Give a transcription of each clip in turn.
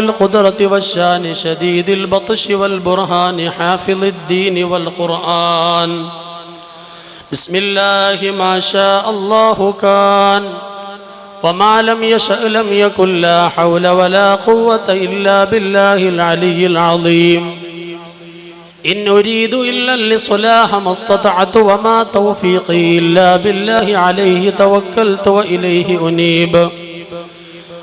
القدرة والشان شديد البطش والبرهان حافظ الدين والقرآن. بسم الله ما شاء الله كان وما لم يشأ لم يكن لا حول ولا قوة إلا بالله العلي العظيم. إن أريد إلا الإصلاح ما استطعت وما توفيقي إلا بالله عليه توكلت وإليه أنيب.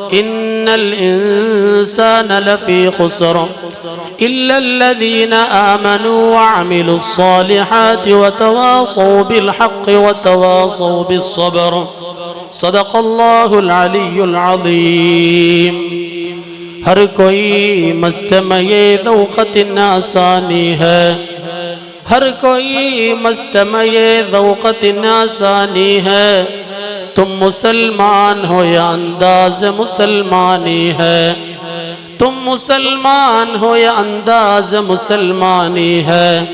إن الإنسان لفي خسر. إلا الذين آمنوا وعملوا الصالحات وتواصوا بالحق وتواصوا بالصبر. صدق الله العلي العظيم. ہر کوئی مست میں ذوقت آسانی ہے. ہر کوئی مست میں ذوقت آسانی ہے. تم مسلمان ہو یا انداز مسلمانی ہے؟ تم مسلمان ہو یا انداز مسلمانی ہے؟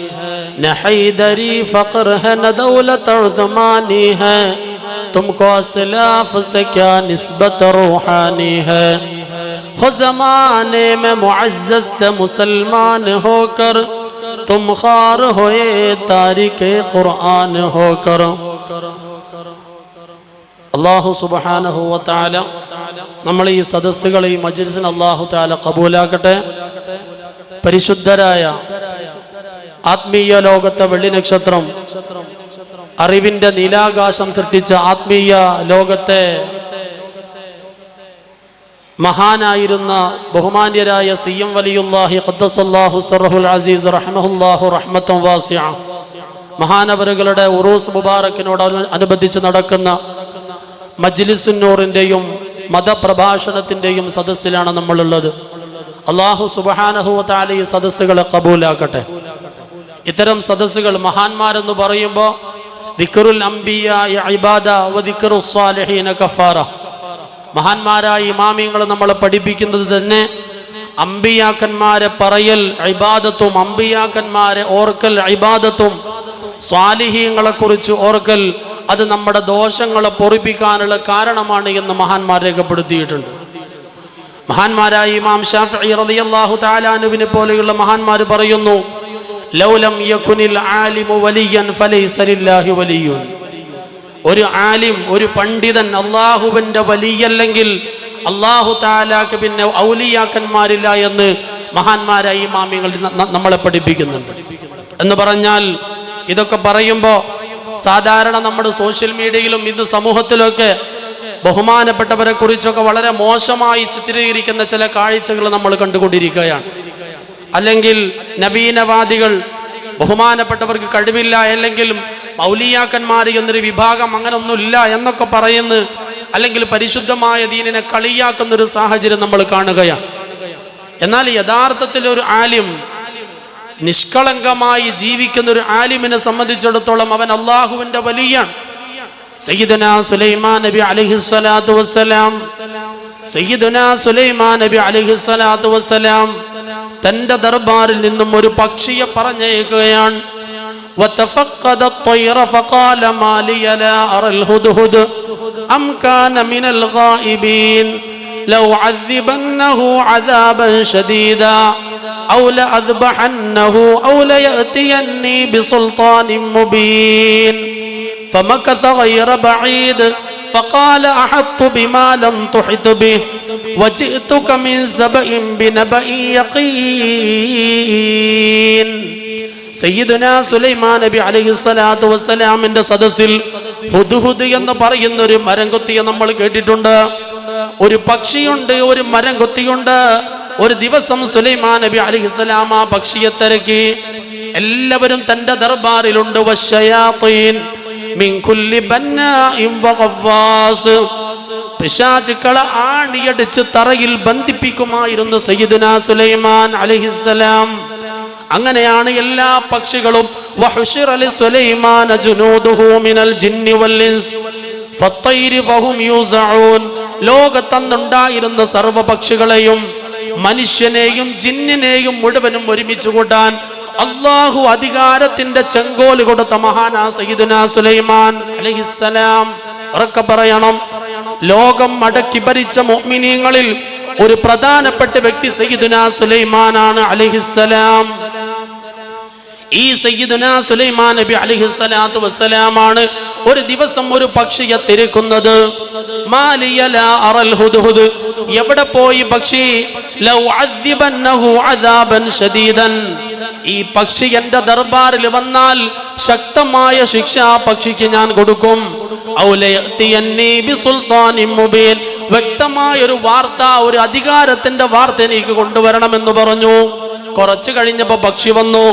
نہ حیدری فقر ہے، نہ دولت اور زمانی ہے۔ تم کو اسلاف سے کیا نسبت روحانی ہے؟ ہو زمانے میں معزز مسلمان ہو کر، تم خار ہوئے تاریخ قرآن ہو کر۔ അള്ളാഹു സുബഹാനഹുവത്താല താല നമ്മൾ ഈ സദസ്സുകൾ ഈ മജ്ലിസിന് അള്ളാഹു താല കബൂലാക്കട്ടെ. പരിശുദ്ധരായ ആത്മീയ ലോകത്തെ വെള്ളി നക്ഷത്രം അറിവിന്റെ നീലാകാശം സൃഷ്ടിച്ച ആത്മീയ ലോകത്തെ മഹാനായിരുന്ന ബഹുമാന്യരായ സി എം വലിയുല്ലാഹി ഖദ്ദസല്ലാഹു അസീസ് വാസിയ. മഹാനവരുകളുടെ ഉറൂസ് മുബാറക്കിനോട് അനുബന്ധിച്ച് നടക്കുന്ന മജ്ലിസുന്നൂറിന്റെയും മതപ്രഭാഷണത്തിന്റെയും സദസ്സിലാണ് നമ്മളുള്ളത്. അള്ളാഹു സുബഹാനഹുവത്താല ഈ സദസ്സുകളെ കബൂലാക്കട്ടെ. ഇത്തരം സദസ്സുകൾ മഹാന്മാരെന്ന് പറയുമ്പോൾ ദിക്കറുൽ അംബിയ ഇബാദ മഹാന്മാരായ ഇമാമിയങ്ങൾ നമ്മളെ പഠിപ്പിക്കുന്നത് തന്നെ അമ്പിയാക്കന്മാരെ പറയൽ ഇബാദത്തും അമ്പിയാക്കന്മാരെ ഓർക്കൽ ഇബാദത്തും സ്വാലിഹീങ്ങളെ കുറിച്ച് ഓർക്കൽ അത് നമ്മുടെ ദോഷങ്ങളെ പൊറിപ്പിക്കാനുള്ള കാരണമാണ് എന്ന് മഹാന്മാർ രേഖപ്പെടുത്തിയിട്ടുണ്ട്. മഹാന്മാരായ ഇമാം ഷാഫി റളിയല്ലാഹു തആലാനുവിനെ പോലെയുള്ള മഹാന്മാർ പറയുന്നു ലൗലം യകുനിൽ ആലിമു വലിയൻ ഫലൈസ വലിയുൻ. ഒരു ആലിം ഒരു പണ്ഡിതൻ അള്ളാഹുവിന്റെ വലിയല്ലെങ്കിൽ അള്ളാഹു താലാക്ക് പിന്നെ ഔലിയാക്കന്മാരില്ല എന്ന് മഹാന്മാരായ ഇമാമികൾ നമ്മളെ പഠിപ്പിക്കുന്നുണ്ട്. എന്ന് പറഞ്ഞാൽ ഇതൊക്കെ പറയുമ്പോൾ സാധാരണ നമ്മുടെ സോഷ്യൽ മീഡിയയിലും ഇന്ന് സമൂഹത്തിലൊക്കെ ബഹുമാനപ്പെട്ടവരെ കുറിച്ചൊക്കെ വളരെ മോശമായി ചിത്രീകരിക്കുന്ന ചില കാഴ്ചകൾ നമ്മൾ കണ്ടുകൊണ്ടിരിക്കുകയാണ്. അല്ലെങ്കിൽ നവീനവാദികൾ ബഹുമാനപ്പെട്ടവർക്ക് കഴിവില്ല അല്ലെങ്കിൽ മൗലിയാക്കന്മാർ എന്നൊരു വിഭാഗം അങ്ങനെ ഒന്നുമില്ല എന്നൊക്കെ പറയുന്നു അല്ലെങ്കിൽ പരിശുദ്ധമായ ദീനിനെ കളിയാക്കുന്ന ഒരു സാഹചര്യം നമ്മൾ കാണുകയാണ്. എന്നാൽ യഥാർത്ഥത്തിൽ ഒരു ആലിം നിഷ്കളങ്കമായി ജീവിക്കുന്ന ഒരു ആലിമിനെ സംബന്ധിച്ചിടത്തോളം അവൻ അള്ളാഹുവിന്റെ വലിയാണ് സയ്യിദുന സുലൈമാൻ നബി അലൈഹി സ്വലാത്തു വസ്സലാം സയ്യിദുന സുലൈമാൻ നബി അലൈഹി സ്വലാത്തു വസ്സലാം തന്റെ ദർബാറിൽ നിന്നും ഒരു പക്ഷിയെ പറഞ്ഞയക്കുകയാണ് وتفقد الطير فقال ما لي لا أرى الهدهد أم كان من الغائبين لو عذبنه عذابا شديدا أو لأذبحنه أو ليأتيني بسلطان مبين فمكث غير بعيد فقال أحط بما لم تحط به وجئتك من سبأ بنبأ يقين സയ്യിദുന സുലൈമാൻ നബി അലൈഹി സ്വലാത്തു വസ്സലാമിന്റെ സദസ്സിൽ ഹുദ്ഹുദ് എന്ന് പറയുന്ന ഒരു മരം കൊത്തിയെ നമ്മൾ കേട്ടിട്ടുണ്ട് ഒരു പക്ഷിയുണ്ട് ഒരു മരം കൊത്തിയുണ്ട് ഒരു ദിവസം സുലൈമാൻ നബി അലിഹിസ്സലാം ആ പക്ഷിയെ തിരക്കി എല്ലാവരും തന്റെ ദർബാറിലുണ്ട്. പിശാചുക്കളെ ആണിയടിച്ച് തറയിൽ ബന്ധിപ്പിക്കുമായിരുന്നു സയ്യിദുന സുലൈമാൻ അലിഹിസ്സലാം അങ്ങനെയാണ് എല്ലാ പക്ഷികളും ലോകത്തന്നുണ്ടായിരുന്ന സർവ പക്ഷികളെയും മനുഷ്യനെയും ജിന്നിനെയും മുഴുവനും ഒരുമിച്ച് കൂട്ടാൻ അള്ളാഹു അധികാരത്തിന്റെ ചെങ്കോൽ കൊടുത്ത മഹാനാ സയ്യിദുനാ സുലൈമാൻ അലഹിസലാം ഉറക്കെ പറയണം. ലോകം മടക്കി ഭരിച്ച മോമിനിയങ്ങളിൽ ഒരു പ്രധാനപ്പെട്ട വ്യക്തി സയ്യിദുനാ സുലൈമാനാണ് അലഹിസലാം ഈ സയ്യിദുന സുലൈമാൻ നബി അലൈഹി സ്വലാത്തു വസ്സലാമാണ് ഒരു ദിവസം ഒരു പക്ഷിയെ തിരക്കുന്നത്. എവിടെ പോയി പക്ഷി? ഈ പക്ഷി എന്റെ ദർബാറിൽ വന്നാൽ ശക്തമായ ശിക്ഷ ആ പക്ഷിക്ക് ഞാൻ കൊടുക്കും. വ്യക്തമായ ഒരു വാർത്ത ഒരു അധികാരത്തിന്റെ വാർത്ത എനിക്ക് കൊണ്ടുവരണമെന്ന് പറഞ്ഞു. കുറച്ചു കഴിഞ്ഞപ്പോ പക്ഷി വന്നു.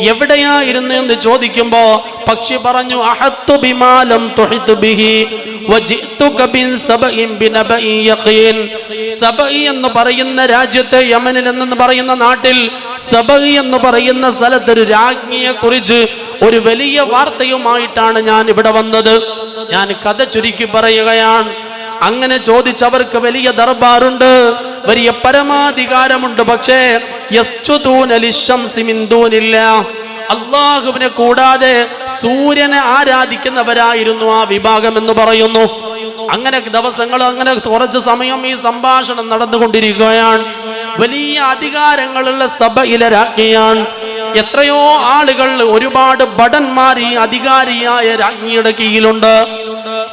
എവിടെയായിരുന്നു എന്ന് ചോദിക്കുമ്പോ പക്ഷി പറഞ്ഞു അഹത്തു ബിമാലം ബിഹി സബഇ എന്ന് പറയുന്ന രാജ്യത്തെ യമനിൽ എന്ന് പറയുന്ന നാട്ടിൽ സബഇ എന്ന് പറയുന്ന സ്ഥലത്ത് ഒരു രാജ്ഞിയെ കുറിച്ച് ഒരു വലിയ വാർത്തയുമായിട്ടാണ് ഞാൻ ഇവിടെ വന്നത്. ഞാൻ കഥ ചുരുക്കി പറയുകയാണ്. അങ്ങനെ ചോദിച്ചവർക്ക് വലിയ ദർബാറുണ്ട് വലിയ പരമാധികാരമുണ്ട്. പക്ഷേ അള്ളാഹുവിനെ കൂടാതെ സൂര്യനെ ആരാധിക്കുന്നവരായിരുന്നു ആ വിഭാഗം എന്ന് പറയുന്നു. അങ്ങനെ ദിവസങ്ങൾ അങ്ങനെ കുറച്ച് സമയം ഈ സംഭാഷണം നടന്നുകൊണ്ടിരിക്കുകയാണ്. വലിയ അധികാരങ്ങളുള്ള സഭയിലെ രാജ്ഞിയാണ് എത്രയോ ആളുകൾ ഒരുപാട് ഭടന്മാർ ഈ അധികാരിയായ രാജ്ഞിയുടെ കീഴിലുണ്ട്.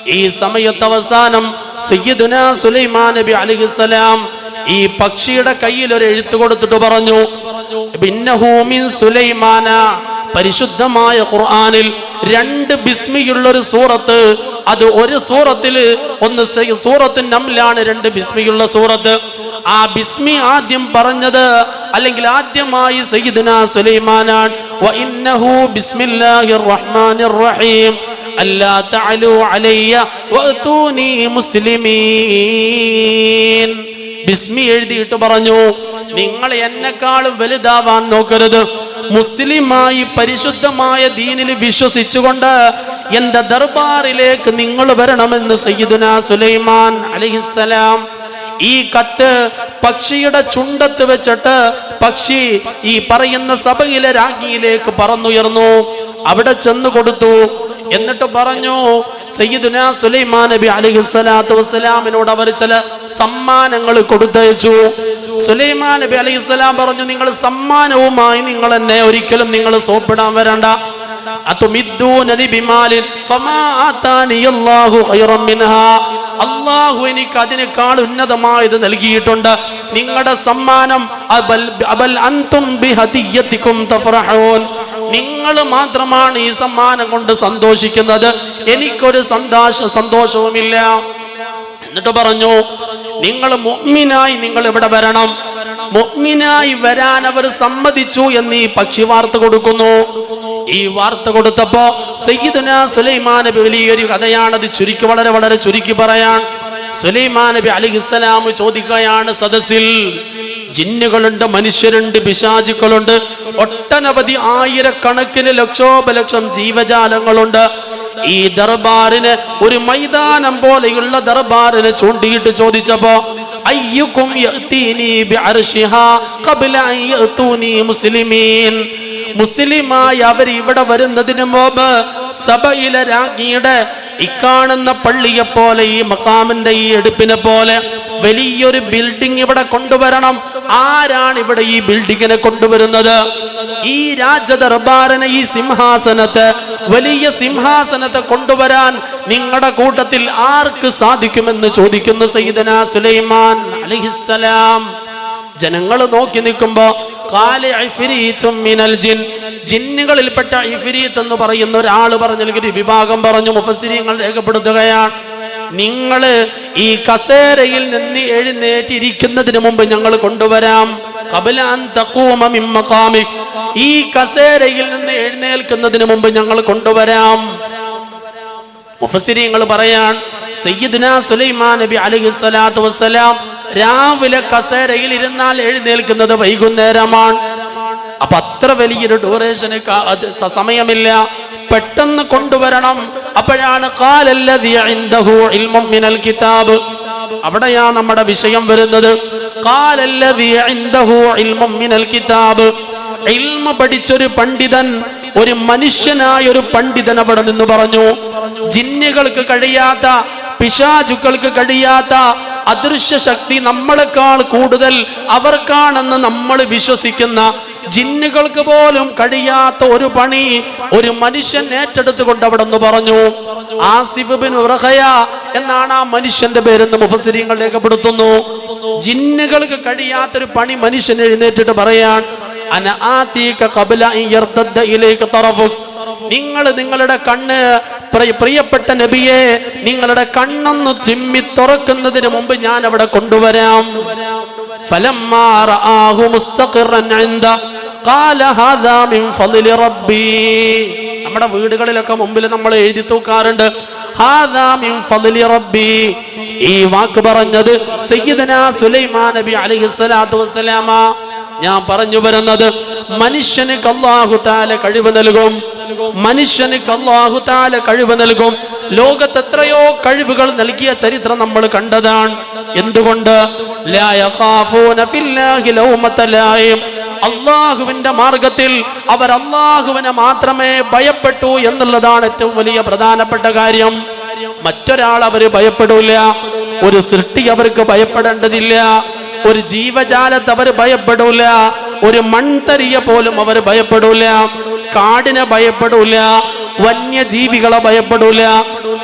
ഈ സമയത്ത് അവസാനം സയ്യിദുന സുലൈമാൻ നബി അലിഹിസലാം ഈ പക്ഷിയുടെ കയ്യിൽ ഒരു എഴുത്ത് കൊടുത്തിട്ട് പറഞ്ഞു ഭിന്നഹൂമിൻ മിൻ സുലൈമാന. പരിശുദ്ധമായ ഖുർആാനിൽ രണ്ട് ബിസ്മിയുള്ള ഒരു സൂറത്ത് അത് ഒരു സൂറത്തിൽ ഒന്ന് സൂറത്ത് നമ്മിലാണ് രണ്ട് ബിസ്മിയുള്ള സൂറത്ത്. ആ ബിസ്മി ആദ്യം പറഞ്ഞത് അല്ലെങ്കിൽ ആദ്യമായി സയ്യിദുന സുലൈമാനാൻ വഇന്നഹു ബിസ്മില്ലാഹിർ റഹ്മാനിർ റഹീം. അല്ലാ തഅലു അലയ്യ വഅതൂനി മുസ്ലിമീൻ. ബിസ്മി എഴുതിയിട്ട് പറഞ്ഞു നിങ്ങൾ എന്നെക്കാളും വലുതാവാൻ നോക്കരുത്. മുസ്ലിമായി പരിശുദ്ധമായ ദീനിൽ വിശ്വസിച്ചുകൊണ്ട് എന്റെ ദർബാറിലേക്ക് നിങ്ങൾ വരണമെന്ന് സയ്യിദുന സുലൈമാൻ അലഹിസലാം ഈ കത്ത് പക്ഷിയുടെ ചുണ്ടത്ത് വെച്ചിട്ട് പക്ഷി ഈ പറയുന്ന സഭയിലെ രാജ്ഞിയിലേക്ക് പറന്നുയർന്നു. അവിടെ ചെന്നു കൊടുത്തു. എന്നിട്ട് പറഞ്ഞു സയ്യിദുന സുലൈമാൻ നബി അലൈഹി സ്വലാത്തു വസ്സലാമിനോട് അവർ ചില സമ്മാനങ്ങൾ കൊടുത്തയച്ചു. സുലൈമാൻ നബി അലൈഹി സ്വലാം പറഞ്ഞു നിങ്ങൾ സമ്മാനവുമായി നിങ്ങൾ എന്നെ ഒരിക്കലും നിങ്ങൾ സോപ്പിടാൻ വരണ്ട. അള്ളാഹു എനിക്ക് അതിനേക്കാൾ ഉന്നതമായത് നൽകിയിട്ടുണ്ട്. നിങ്ങളുടെ സമ്മാനം അബൽ അൻതും ബിഹദിയ്യതികും തഫറഹൂൻ. നിങ്ങൾ മാത്രമാണ് ഈ സമ്മാനം കൊണ്ട് സന്തോഷിക്കുന്നത്. എനിക്കൊരു സന്തോഷ സന്തോഷവുമില്ല. എന്നിട്ട് പറഞ്ഞു നിങ്ങൾ മുഗ്മിനായി നിങ്ങൾ ഇവിടെ വരണം. മുഗ്മിനായി വരാൻ അവർ സമ്മതിച്ചു എന്ന് ഈ പക്ഷി വാർത്ത കൊടുക്കുന്നു. ഈ വാർത്ത കൊടുത്തപ്പോ സയ്യിദുന സുലൈമാൻ നബി വലിയൊരു കഥയാണത് ചുരുക്കി വളരെ വളരെ ചുരുക്കി പറയാൻ. സുലൈമാൻ നബി അലിഹിസ്സലാം ചോദിക്കുകയാണ് സദസ്സിൽ ജിന്നുകളുണ്ട് മനുഷ്യരുണ്ട് പിശാചുക്കളുണ്ട്. ഒട്ടനവധി ആയിരക്കണക്കിന് ലക്ഷോപലക്ഷം ജീവജാലങ്ങളുണ്ട്. ഈ ദർബാറിന് ഒരു മൈതാനം പോലെയുള്ള ദർബാറിന് ചൂണ്ടിയിട്ട് ചോദിച്ചപ്പോ മുസ്ലിമീൻ. മുസ്ലിമായി അവർ ഇവിടെ വരുന്നതിന് മുമ്പ് സഭയിലെ രാജ്ഞിയുടെ ഇക്കാണുന്ന പള്ളിയെ പോലെ ഈ മക്കാമിന്റെ ഈ എടുപ്പിനെ പോലെ വലിയൊരു ബിൽഡിംഗ് ഇവിടെ കൊണ്ടുവരണം. ആരാണ് ഇവിടെ ഈ ബിൽഡിങ്ങിനെ കൊണ്ടുവരുന്നത്? ഈ രാജദർബാറിനെ ഈ സിംഹാസനത്തെ വലിയ സിംഹാസനത്തെ കൊണ്ടുവരാൻ നിങ്ങളുടെ കൂട്ടത്തിൽ ആർക്ക് സാധിക്കുമെന്ന് ചോദിക്കുന്നു സയ്യിദന സുലൈമാൻ അലഹിസ്സലാം. ജനങ്ങൾ നോക്കി നിൽക്കുമ്പോ ജിന്നുകളിൽപ്പെട്ട ഇഫിരീത്ത് എന്ന് പറയുന്ന ഒരാൾ പറഞ്ഞു അല്ലെങ്കിൽ വിഭാഗം പറഞ്ഞു മുഫസിരിയങ്ങൾ രേഖപ്പെടുത്തുകയാണ്. നിങ്ങൾ ഈ കസേരയിൽ നിന്ന് എഴുന്നേറ്റിരിക്കുന്നതിന് മുമ്പ് ഞങ്ങൾ കൊണ്ടുവരാം. മിൻ മഖാമിക്. ഈ കസേരയിൽ നിന്ന് എഴുന്നേൽക്കുന്നതിന് മുമ്പ് ഞങ്ങൾ കൊണ്ടുവരാം. മുഫസിരിങ്ങൾ പറയാൻ സയ്യിദ്ന സുലൈമാൻ നബി അലൈഹി സ്വലാത്തു വസ്സലാം രാവിലെ കസേരയിൽ ഇരുന്നാൽ എഴുന്നേൽക്കുന്നത് വൈകുന്നേരമാണ്. അപ്പൊ അത്ര വലിയൊരു ഡ്യൂറേഷന് സമയമില്ല. പെട്ടെന്ന് കൊണ്ടുവരണം. അപ്പോഴാണ് കിതാബ്. അവിടെയാ നമ്മുടെ വിഷയം വരുന്നത്. കിതാബ്. പഠിച്ചൊരു പണ്ഡിതൻ ഒരു മനുഷ്യനായ ഒരു പണ്ഡിതൻ അവിടെ നിന്ന് പറഞ്ഞു. ജിന്നുകൾക്ക് കഴിയാത്ത പിശാചുക്കൾക്ക് കഴിയാത്ത അദൃശ്യ ശക്തി നമ്മളെക്കാൾ കൂടുതൽ അവർക്കാണെന്ന് നമ്മൾ വിശ്വസിക്കുന്ന ജിന്നുകൾക്ക് പോലും കഴിയാത്ത ഒരു പണി ഒരു മനുഷ്യൻ ഏറ്റെടുത്തുകൊണ്ട് അവിടെ നിന്ന് പറഞ്ഞു. ആസിഫ് ബിൻ ഉറഹയ എന്നാണ് ആ മനുഷ്യന്റെ പേരെന്ന് മുഫസിരിയങ്ങൾ രേഖപ്പെടുത്തുന്നു. ജിന്നുകൾക്ക് കഴിയാത്തൊരു പണി മനുഷ്യൻ എഴുന്നേറ്റിട്ട് പറയാൻ നിങ്ങൾ നിങ്ങളുടെ കണ്ണ് പ്രിയപ്പെട്ട നബിയെ നിങ്ങളുടെ കണ്ണൊന്ന് ചിമ്മി തുറക്കുന്നതിന് മുമ്പ് ഞാൻ അവിടെ കൊണ്ടുവരാം. ഫലമ്മാ നമ്മുടെ വീടുകളിലൊക്കെ മുമ്പിൽ നമ്മൾ എഴുതി തൂക്കാറുണ്ട്. ഈ വാക്ക് പറഞ്ഞത് സുലൈമാ നബി ഞാൻ പറഞ്ഞു വരുന്നത് മനുഷ്യന് അല്ലാഹു താല കഴിവ് നൽകും. മനുഷ്യന് അല്ലാഹു താല കഴിവ് നൽകും. ലോകത്ത് എത്രയോ കഴിവുകൾ നൽകിയ ചരിത്രം നമ്മൾ കണ്ടതാണ്. എന്തുകൊണ്ട്? അള്ളാഹുവിന്റെ മാർഗത്തിൽ അവർ അള്ളാഹുവിനെ മാത്രമേ ഭയപ്പെട്ടു എന്നുള്ളതാണ് ഏറ്റവും വലിയ പ്രധാനപ്പെട്ട കാര്യം. മറ്റൊരാൾ അവർ ഭയപ്പെടൂല. ഒരു സൃഷ്ടി അവർക്ക് ഭയപ്പെടേണ്ടതില്ല. ഒരു ജീവജാലത്ത് അവർ ഭയപ്പെടൂല. ഒരു മൺതരിയെ പോലും അവർ ഭയപ്പെടൂല. കാടിനെ ഭയപ്പെടൂല. വന്യജീവികളെ ഭയപ്പെടൂല.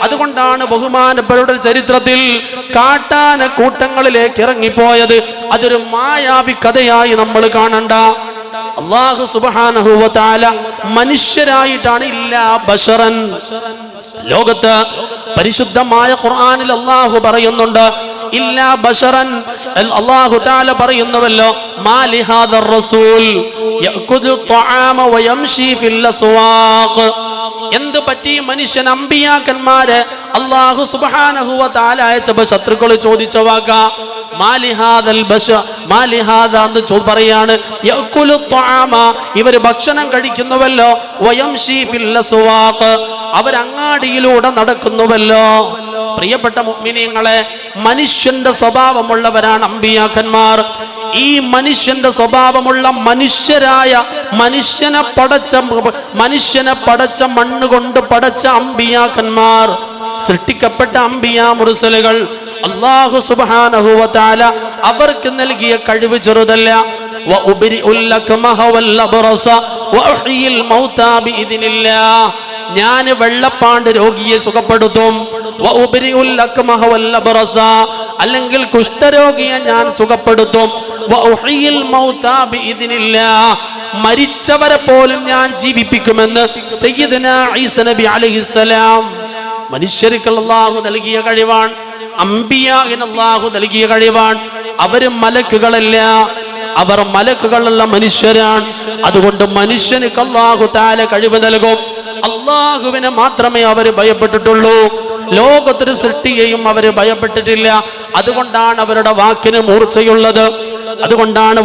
അതുകൊണ്ടാണ് ബഹുമാനപ്പെട്ടവരുടെ ചരിത്രത്തിൽ കാട്ടാന കൂട്ടങ്ങളിലേക്ക് ഇറങ്ങിപ്പോയത് അതൊരു മായാവി കഥയായി നമ്മൾ കാണണ്ട. അള്ളാഹു സുബാനഹുവ താല മനുഷ്യരായിട്ടാണ് ഇല്ല ബഷറൻ. ലോകത്ത് പരിശുദ്ധമായ ഖുർആാനിൽ അള്ളാഹു പറയുന്നുണ്ട് ഇല്ല ബഷറൻ. അള്ളാഹു താല പറയുന്നുവല്ലോ മാലിഹാദർ റസൂൽ യഅ്കുദു ത്വആമ വയംശി ഫിൽ അസ്വാഖ്. എന്ത് പറ്റി? മനുഷ്യൻ അമ്പിയാക്കന്മാര് അള്ളാഹു സുബ്ഹാനഹു വ തആല അയച്ചപ്പോ ശത്രുക്കൾ ചോദിച്ച വാക്ക. മാലിഹാദൽ ബശ മാലിഹാദ എന്ന് പറയാണ്. ഇവർ ഭക്ഷണം കഴിക്കുന്നുവല്ലോ. അവരങ്ങാടിയിലൂടെ നടക്കുന്നുവല്ലോ. പ്രിയപ്പെട്ട മുഗ്മിനിയങ്ങളെ മനുഷ്യന്റെ സ്വഭാവമുള്ളവരാണ് അമ്പിയാക്കന്മാർ. ഈ മനുഷ്യന്റെ സ്വഭാവമുള്ള മനുഷ്യരായ മനുഷ്യനെ പടച്ച മനുഷ്യനെ പടച്ച മണ്ണ് കൊണ്ട് പടച്ച അമ്പിയാക്കന്മാർ സൃഷ്ടിക്കപ്പെട്ട അമ്പിയാ മുറിസലുകൾ അള്ളാഹു സുബ്ഹാനഹു വ അവർക്ക് നൽകിയ കഴിവ് ചെറുതല്ല. ഞാൻ വെള്ളപ്പാണ്ട് രോഗിയെ സുഖപ്പെടുത്തും. അല്ലെങ്കിൽ കുഷ്ഠരോഗിയെ ഞാൻ സുഖപ്പെടുത്തും. മരിച്ചവരെ പോലും ഞാൻ ജീവിപ്പിക്കുമെന്ന് സയ്യിദന ഈസ നബി അലൈഹിസ്സലാം മനുഷ്യർക്ക് അല്ലാഹു നൽകിയ കഴിവാണ്. അമ്പിയാഹിന് അല്ലാഹു നൽകിയ കഴിവാണ്. അവർ മലക്കുകളല്ല. അവർ മലക്കുകളുള്ള മനുഷ്യരാണ്. അതുകൊണ്ട് മനുഷ്യന് അല്ലാഹു താല കഴിവ് നൽകും. അള്ളാഹുവിനെ മാത്രമേ അവർ ഭയപ്പെട്ടിട്ടുള്ളൂ. ലോകത്തൊരു സൃഷ്ടിയെയും അവർ ഭയപ്പെട്ടിട്ടില്ല. അതുകൊണ്ടാണ് അവരുടെ വാക്കിന് മൂർച്ചയുള്ളത്. അതുകൊണ്ടാണ്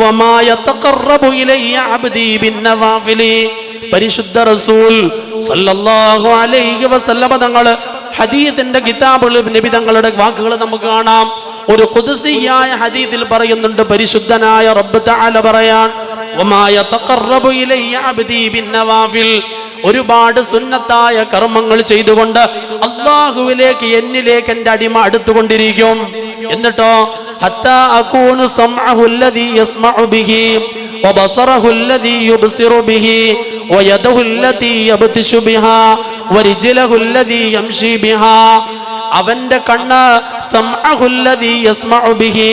പരിശുദ്ധ റസൂൽ സല്ലല്ലാഹു അലൈഹി വസല്ലമ തങ്ങൾ ഹദീത്തിന്റെ കിതാബുകൾ നബി തങ്ങളുടെ വാക്കുകൾ നമുക്ക് കാണാം. ഒരു കുതിസിയായ ഹദീദിൽ പറയുന്നുണ്ട് പരിശുദ്ധനായ റബ്ബ് തആല പറയാൻ വമാ യതഖറബു അബ്ദി ബിന്നവാഫിൽ ഒരുപാട് സുന്നത്തായ കർമ്മങ്ങൾ ചെയ്തുകൊണ്ട് അള്ളാഹുവിലേക്ക് എന്നിലേക്ക് എൻ്റെ അടിമ അടുത്തുകൊണ്ടിരിക്കും എന്നിട്ടോ ഹത്താ അകൂനു സംഅഹു അല്ലദീ യസ്മഉ ബിഹി وبصره الذي يبصر به ويده التي يبطش بها ورجله الذي يمشي بها അവന്റെ കണ്ണ് സംഅഹുല്ലദീ യസ്മഉ ബിഹി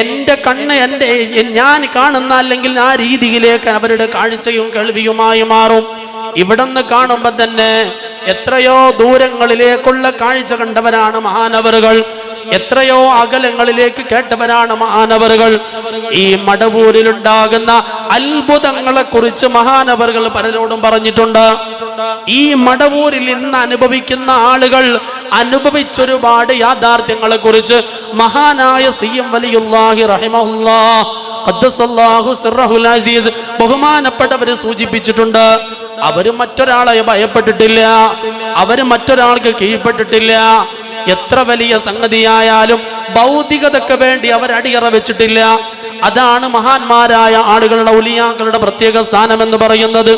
എന്റെ കണ്ണ് എന്റെ ഞാൻ കാണുന്ന അല്ലെങ്കിൽ ആ രീതിയിലേക്ക് അവരുടെ കാഴ്ചയും കേൾവിയുമായി മാറും ഇവിടുന്ന് കാണുമ്പോൾ തന്നെ എത്രയോ ദൂരങ്ങളിലേക്കുള്ള കാഴ്ച കണ്ടവരാണ് മഹാനവറുകൾ. എത്രയോ അകലങ്ങളിലേക്ക് കേട്ടവരാണ് മഹാനവറുകൾ. ഈ മടവൂരിലുണ്ടാകുന്ന അത്ഭുതങ്ങളെ കുറിച്ച് മഹാനവറുകൾ പലരോടും പറഞ്ഞിട്ടുണ്ട്. ഈ മടവൂരിൽ ഇന്ന് അനുഭവിക്കുന്ന ആളുകൾ അനുഭവിച്ചൊരുപാട് യാഥാർത്ഥ്യങ്ങളെ കുറിച്ച് മഹാനായ സി എം വലിയുല്ലാഹി റഹിമുല്ലാ ബഹുമാനപ്പെട്ടവര് സൂചിപ്പിച്ചിട്ടുണ്ട്. അവർ മറ്റൊരാളെ ഭയപ്പെട്ടിട്ടില്ല. അവർ മറ്റൊരാൾക്ക് കീഴ്പ്പെട്ടിട്ടില്ല. എത്ര വലിയ സംഗതിയായാലും ഭൗതികതയ്ക്ക് വേണ്ടി അവർ അടിയറ വെച്ചിട്ടില്ല. അതാണ് മഹാന്മാരായ ആളുകളുടെ ഔലിയാക്കളുടെ പ്രത്യേക സ്ഥാനം എന്ന് പറയുന്നത്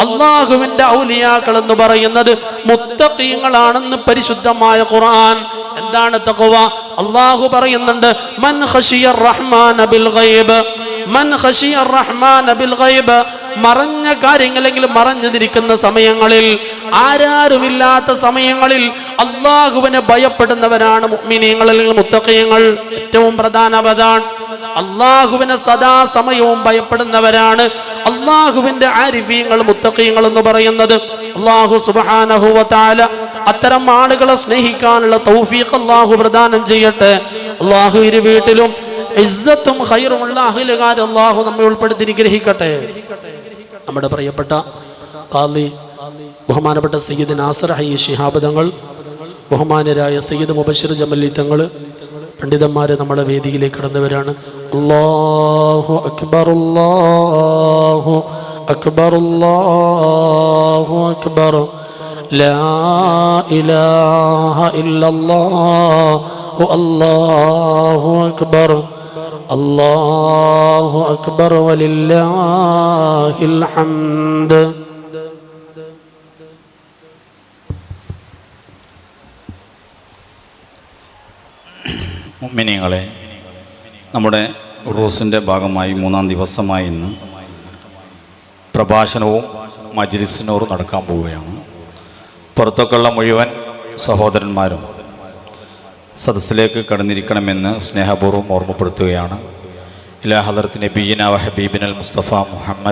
അള്ളാഹുവിന്റെ ഔലിയാക്കൾ എന്ന് പറയുന്നത് മുത്തഖീങ്ങളാണെന്ന് പരിശുദ്ധമായ ഖുർആൻ. എന്താണ് തഖ്വ? അള്ളാഹു പറയുന്നുണ്ട് മൻ ഖശിയർ റഹ്മാന ബിൽ ഗൈബ്. മൻ ഖശിയർ റഹ്മാന ബിൽ ഗൈബ് മറഞ്ഞ കാര്യങ്ങളെങ്കിലും മറഞ്ഞിരിക്കുന്ന സമയങ്ങളിൽ ആരാരുമില്ലാത്ത സമയങ്ങളിൽ അള്ളാഹുവിനെ ഭയപ്പെടുന്നവരാണ് മുഅ്മിനീങ്ങൾ അല്ലെങ്കിൽ മുത്തഖീങ്ങൾ ഏറ്റവും പ്രധാനപതാണ് അള്ളാഹുവിനെ സദാസമയവും ഭയപ്പെടുന്നവരാണ് അള്ളാഹുവിന്റെ ആരിഫീങ്ങൾ മുത്തഖീങ്ങൾ എന്ന് പറയുന്നത്. അള്ളാഹു സുബാനഹുവത്താല അത്തരം ആളുകളെ സ്നേഹിക്കാനുള്ള തൗഫീഖ് അള്ളാഹു പ്രദാനം ചെയ്യട്ടെ. അള്ളാഹു ഇരു വീട്ടിലും ഇസ്സത്തും ഹൈറുമുള്ള അഹിലുകാർ അള്ളാഹു നമ്മെ ഉൾപ്പെടുത്തി നിഗ്രഹിക്കട്ടെ നമ്മുടെ പ്രിയപ്പെട്ട കാലി ബഹുമാനപ്പെട്ട സയ്യിദ് നാസർ ഹൈ ശിഹാബ് തങ്ങൾ ബഹുമാനരായ സയ്യിദ് മുബഷിർ ജമല്ലി തങ്ങൾ പണ്ഡിതന്മാർ നമ്മുടെ വേദിയിലേക്ക് കടന്നവരാണ്. അല്ലാഹു അക്ബർ അല്ലാഹു അക്ബർ അല്ലാഹു അക്ബർ. ലാ ഇലാഹ ഇല്ലല്ലാഹു അല്ലാഹു അക്ബർ. അല്ലാഹു أكبر ولله الحمد മിനിങ്ങളെ നമ്മുടെ റോസിന്റെ ഭാഗമായി മൂന്നാം ദിവസമായി ഇന്ന് പ്രഭാഷണവും മജ്ലിസിനോറും നടക്കാൻ പോവുകയാണ്. പുറത്തൊക്കെയുള്ള മുഴുവൻ സഹോദരന്മാരും സദസ്സിലേക്ക് കടന്നിരിക്കണമെന്ന് സ്നേഹപൂർവം ഓർമ്മപ്പെടുത്തുകയാണ്. ഇലാ ഹദർത്ത് നബീന വ ഹബീബിൻ അൽ മുസ്തഫ മുഹമ്മദ്